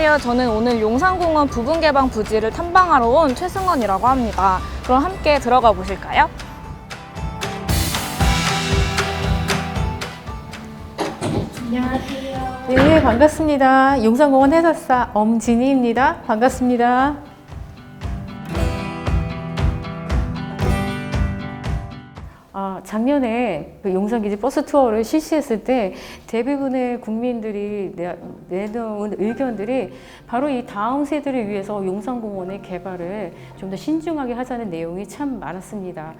안녕하세요. 저는 오늘 용산공원 부분개방 부지를 탐방하러 온 최승원이라고 합니다. 그럼 함께 들어가 보실까요? 네, 반갑습니다. 용산공원 해설사 엄진희입니다. 반갑습니다. 아, 작년에 그 용산기지 버스 투어를 실시했을 때 대부분의 국민들이 내- 내놓은 의견들이 바로 이 다음 세대를 위해서 용산공원의 개발을 좀 더 신중하게 하자는 내용이 참 많았습니다.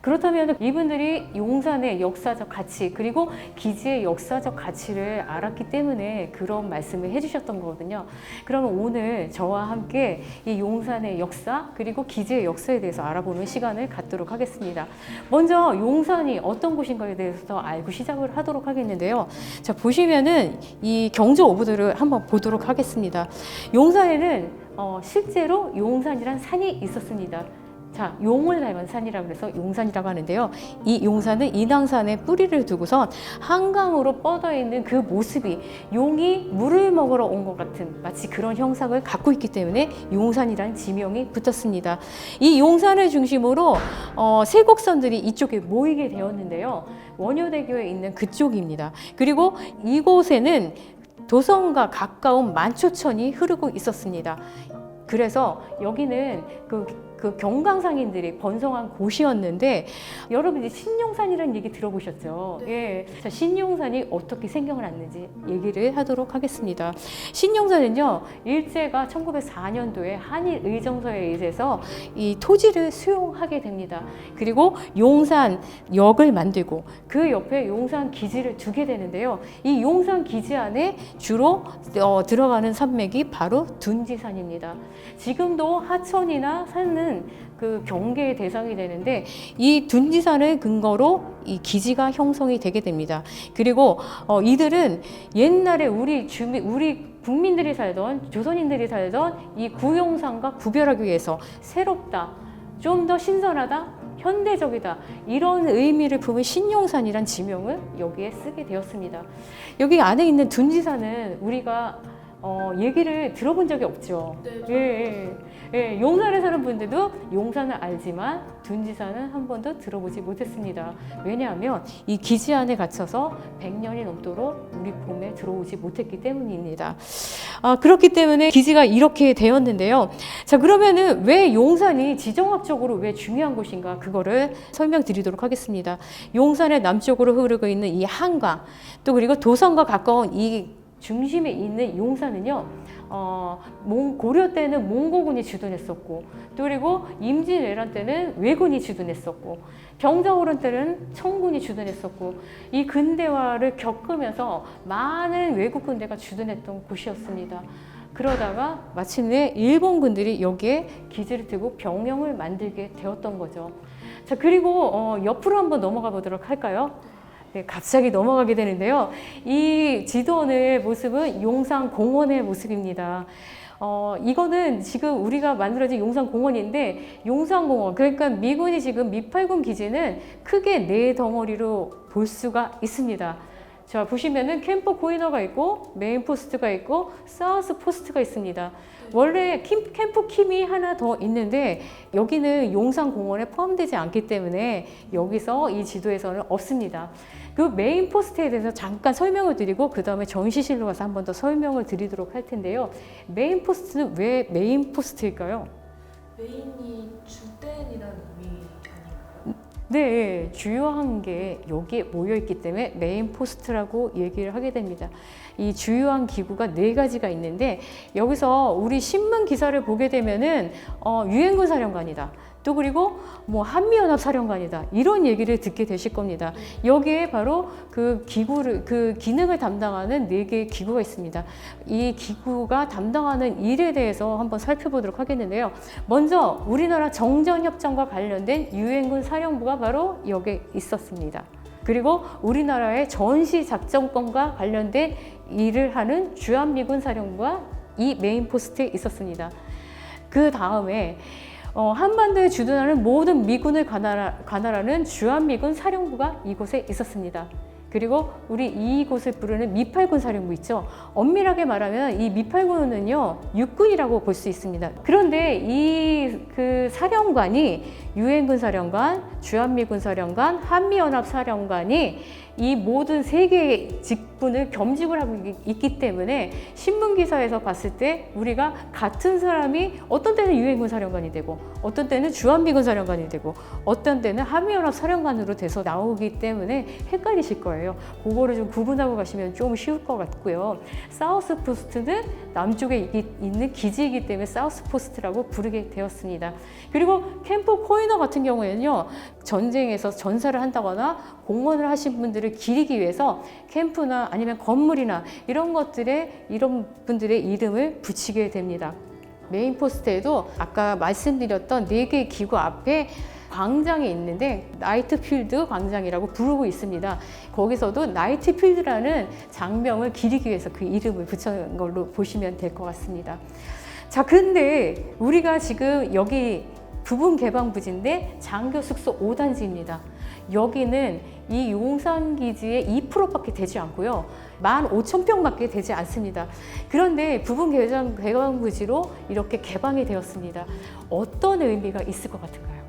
그렇다면 이분들이 용산의 역사적 가치 그리고 기지의 역사적 가치를 알았기 때문에 그런 말씀을 해주셨던 거거든요. 그러면 오늘 저와 함께 이 용산의 역사 그리고 기지의 역사에 대해서 알아보는 시간을 갖도록 하겠습니다. 먼저 용산이 어떤 곳인가에 대해서 알고 시작을 하도록 하겠는데요. 자 보시면은 이 경주 오브들을 한번 보도록 하겠습니다. 용산에는 어, 실제로 용산이란 산이 있었습니다. 자, 용을 닮은 산이라고 해서 용산이라고 하는데요. 이 용산은 인왕산에 뿌리를 두고선 한강으로 뻗어 있는 그 모습이 용이 물을 먹으러 온 것 같은 마치 그런 형상을 갖고 있기 때문에 용산이라는 지명이 붙었습니다. 이 용산을 중심으로 어, 세곡선들이 이쪽에 모이게 되었는데요. 원효대교에 있는 그쪽입니다. 그리고 이곳에는 도성과 가까운 만초천이 흐르고 있었습니다. 그래서 여기는 그, 그 경강상인들이 번성한 곳이었는데 여러분 이제 신용산이라는 얘기 들어보셨죠? 예. 자, 신용산이 어떻게 생겨났는지 얘기를 하도록 하겠습니다. 신용산은요, 일제가 1904년도에 한일 의정서에 의해서 이 토지를 수용하게 됩니다. 그리고 용산 역을 만들고 그 옆에 용산 기지를 두게 되는데요. 이 용산 기지 안에 주로 어, 들어가는 산맥이 바로 둔지산입니다. 지금도 하천이나 산은 그 경계의 대상이 되는데 이 둔지산을 근거로 이 기지가 형성이 되게 됩니다. 그리고 어, 이들은 옛날에 우리 주민 우리 국민들이 살던 조선인들이 살던 이 구용산과 구별하기 위해서 새롭다, 좀 더 신선하다, 현대적이다 이런 의미를 품은 신용산이란 지명을 여기에 쓰게 되었습니다. 여기 안에 있는 둔지산은 우리가 어, 얘기를 들어본 적이 없죠. 예, 예, 예. 용산에 사는 분들도 용산을 알지만 둔지산은 한 번도 들어보지 못했습니다. 왜냐하면 이 기지 안에 갇혀서 100년이 넘도록 우리 봄에 들어오지 못했기 때문입니다. 아, 그렇기 때문에 기지가 이렇게 되었는데요. 자, 그러면은 왜 용산이 지정학적으로 왜 중요한 곳인가 그거를 설명드리도록 하겠습니다. 용산의 남쪽으로 흐르고 있는 이 한강, 또 그리고 도성과 가까운 이 중심에 있는 용산은요, 어, 몽, 고려 때는 몽고군이 주둔했었고, 또 그리고 임진왜란 때는 왜군이 주둔했었고, 병자호란 때는 청군이 주둔했었고, 이 근대화를 겪으면서 많은 외국 군대가 주둔했던 곳이었습니다. 그러다가 마침내 일본 군들이 여기에 기지를 두고 병영을 만들게 되었던 거죠. 자, 그리고 어, 옆으로 한번 넘어가 보도록 할까요? 네, 갑자기 넘어가게 되는데요. 이 지도원의 모습은 용산공원의 모습입니다. 어, 이거는 지금 우리가 만들어진 용산공원인데, 용산공원, 그러니까 미군이 지금 미팔군 기지는 크게 네 덩어리로 볼 수가 있습니다. 자, 보시면은 캠프 코이너가 있고, 메인 포스트가 있고, 사우스 포스트가 있습니다. 원래 캠- 캠프 킴이 하나 더 있는데, 여기는 용산공원에 포함되지 않기 때문에 여기서 이 지도에서는 없습니다. 그 메인 포스트에 대해서 잠깐 설명을 드리고 그 다음에 전시실로 가서 한 번 더 설명을 드리도록 할 텐데요. 메인 포스트는 왜 메인 포스트일까요? 메인이 주된이라는 의미 아닌가요? 네, 주요한 게 여기에 모여 있기 때문에 메인 포스트라고 얘기를 하게 됩니다. 이 주요한 기구가 네 가지가 있는데 여기서 우리 신문 기사를 보게 되면은 어, 유엔군 사령관이다. 또 그리고 뭐 한미연합 사령관이다. 이런 얘기를 듣게 되실 겁니다. 여기에 바로 그 기구를 그 기능을 담당하는 네 개의 기구가 있습니다. 이 기구가 담당하는 일에 대해서 한번 살펴보도록 하겠는데요. 먼저 우리나라 정전협정과 관련된 유엔군 사령부가 바로 여기에 있었습니다. 그리고 우리나라의 전시 작전권과 관련된 일을 하는 주한미군 사령부가 이 메인 포스트에 있었습니다. 그 다음에 어, 한반도에 주둔하는 모든 미군을 관할, 관할하 는 주한미군 사령부가 이곳에 있었습니다. 그리고 우리 이곳을 부르는 미팔군 사령부 있죠. 엄밀하게 말하면 이 미팔군은요 육군이라고 볼 수 있습니다. 그런데 이 그 사령관이 유엔군 사령관, 주한미군 사령관, 한미연합 사령관이 이 모든 세 개의 직분을 겸직을 하고 있- 있기 때문에 신문 기사에서 봤을 때 우리가 같은 사람이 어떤 때는 유엔군 사령관이 되고 어떤 때는 주한미군 사령관이 되고 어떤 때는 한미연합 사령관으로 돼서 나오기 때문에 헷갈리실 거예요. 그거를 좀 구분하고 가시면 좀 쉬울 것 같고요. 사우스 포스트는 남쪽에 이- 있는 기지이기 때문에 사우스 포스트라고 부르게 되었습니다. 그리고 캠프 코이너 같은 경우에는요, 전쟁에서 전사를 한다거나 공헌을 하신 분들을 기리기 위해서 캠프나 아니면 건물이나 이런 것들에 이런 분들의 이름을 붙이게 됩니다. 메인 포스트에도 아까 말씀드렸던 네 개의 기구 앞에 광장이 있는데 나이트필드 광장이라고 부르고 있습니다. 거기서도 나이트필드라는 장병을 기리기 위해서 그 이름을 붙여놓은 걸로 보시면 될 것 같습니다. 자, 근데 우리가 지금 여기 부분 개방 부지인데 장교 숙소 5단지입니다. 여기는 이 용산 기지의 2%밖에 되지 않고요. 15,000평밖에 되지 않습니다. 그런데 부분 개방, 개방 부지로 이렇게 개방이 되었습니다. 어떤 의미가 있을 것 같은가요?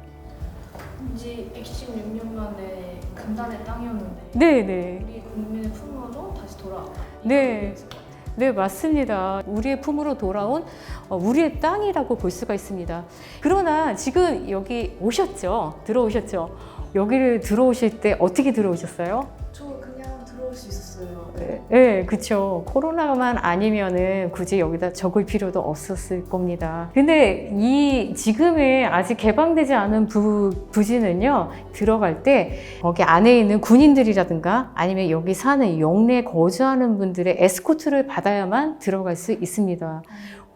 이제 116년 만에 금단의 땅이었는데 네, 네. 우리 국민의 품으로 다시 돌아왔다. 네. 네, 맞습니다. 우리의 품으로 돌아온 어, 우리의 땅이라고 볼 수가 있습니다. 그러나 지금 여기 오셨죠? 들어오셨죠? 여기를 들어오실 때 어떻게 들어오셨어요? 네, 네, 그쵸. 코로나만 아니면은 굳이 여기다 적을 필요도 없었을 겁니다. 근데 이 지금의 아직 개방되지 않은 부, 부지는요, 들어갈 때 거기 안에 있는 군인들이라든가 아니면 여기 사는 영내 거주하는 분들의 에스코트를 받아야만 들어갈 수 있습니다.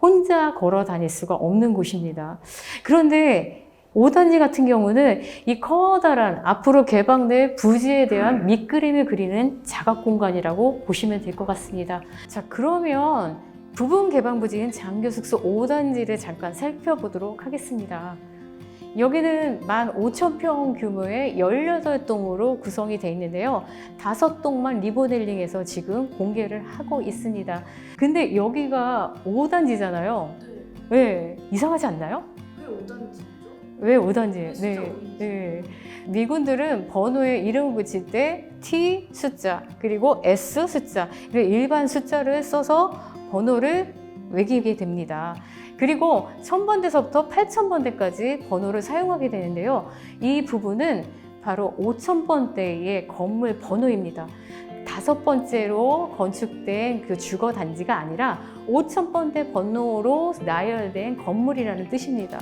혼자 걸어 다닐 수가 없는 곳입니다. 그런데 5단지 같은 경우는 이 커다란 앞으로 개방될 부지에 대한 밑그림을 그리는 자각 공간이라고 보시면 될 것 같습니다. 자, 그러면 부분 개방 부지인 장교 숙소 5단지를 잠깐 살펴보도록 하겠습니다. 여기는 15,000평 규모의 18동으로 구성이 되어 있는데요. 다섯 동만 리모델링해서 지금 공개를 하고 있습니다. 근데 여기가 5단지잖아요. 네. 네, 이상하지 않나요? 왜 오단지죠? 왜 5단지? 진짜 네. 네. 미군들은 번호에 이름을 붙일 때 T 숫자, 그리고 S 숫자, 그리고 일반 숫자를 써서 번호를 매기게 됩니다. 그리고 1000번대서부터 8000번대까지 번호를 사용하게 되는데요. 이 부분은 바로 5000번대의 건물 번호입니다. 다섯 번째로 건축된 그 주거 단지가 아니라 5000번대 번호로 나열된 건물이라는 뜻입니다.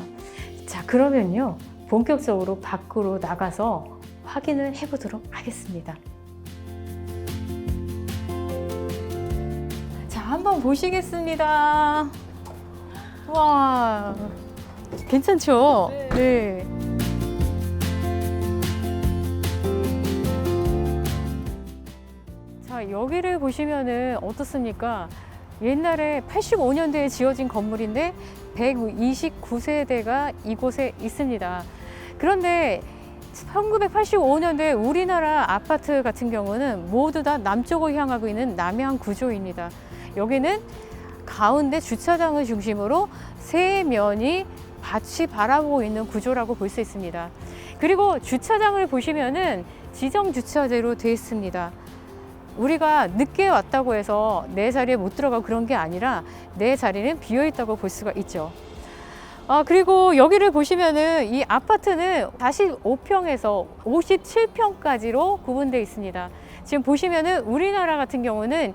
자, 그러면요. 본격적으로 밖으로 나가서 확인을 해보도록 하겠습니다. 자, 한번 보시겠습니다. 와, 괜찮죠? 네. 자, 여기를 보시면은 어떻습니까? 옛날에 85년대에 지어진 건물인데 129세대가 이곳에 있습니다. 그런데 1985년도에 우리나라 아파트 같은 경우는 모두 다 남쪽을 향하고 있는 남향 구조입니다. 여기는 가운데 주차장을 중심으로 세 면이 밭이 바라보고 있는 구조라고 볼 수 있습니다. 그리고 주차장을 보시면은 지정 주차제로 되어 있습니다. 우리가 늦게 왔다고 해서 내 자리에 못 들어가고 그런 게 아니라 내 자리는 비어 있다고 볼 수가 있죠. 아, 그리고 여기를 보시면은 이 아파트는 45평에서 57평까지로 구분되어 있습니다. 지금 보시면은 우리나라 같은 경우는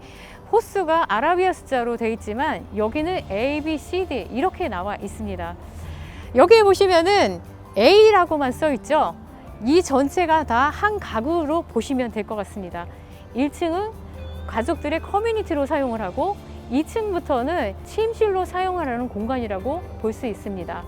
호수가 아라비아 숫자로 되어 있지만 여기는 A, B, C, D 이렇게 나와 있습니다. 여기에 보시면은 A라고만 써 있죠. 이 전체가 다 한 가구로 보시면 될 것 같습니다. 1층은 가족들의 커뮤니티로 사용을 하고 2층부터는 침실로 사용하라는 공간이라고 볼 수 있습니다.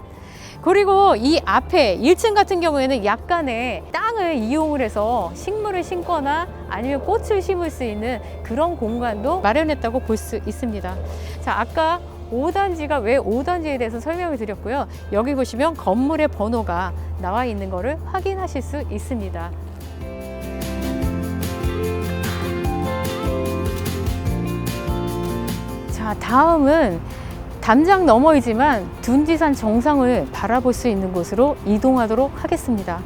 그리고 이 앞에 1층 같은 경우에는 약간의 땅을 이용을 해서 식물을 심거나 아니면 꽃을 심을 수 있는 그런 공간도 마련했다고 볼 수 있습니다. 자, 아까 5단지가 왜 5단지에 대해서 설명을 드렸고요. 여기 보시면 건물의 번호가 나와 있는 것을 확인하실 수 있습니다. 자, 다음은 담장 너머이지만 둔지산 정상을 바라볼 수 있는 곳으로 이동하도록 하겠습니다.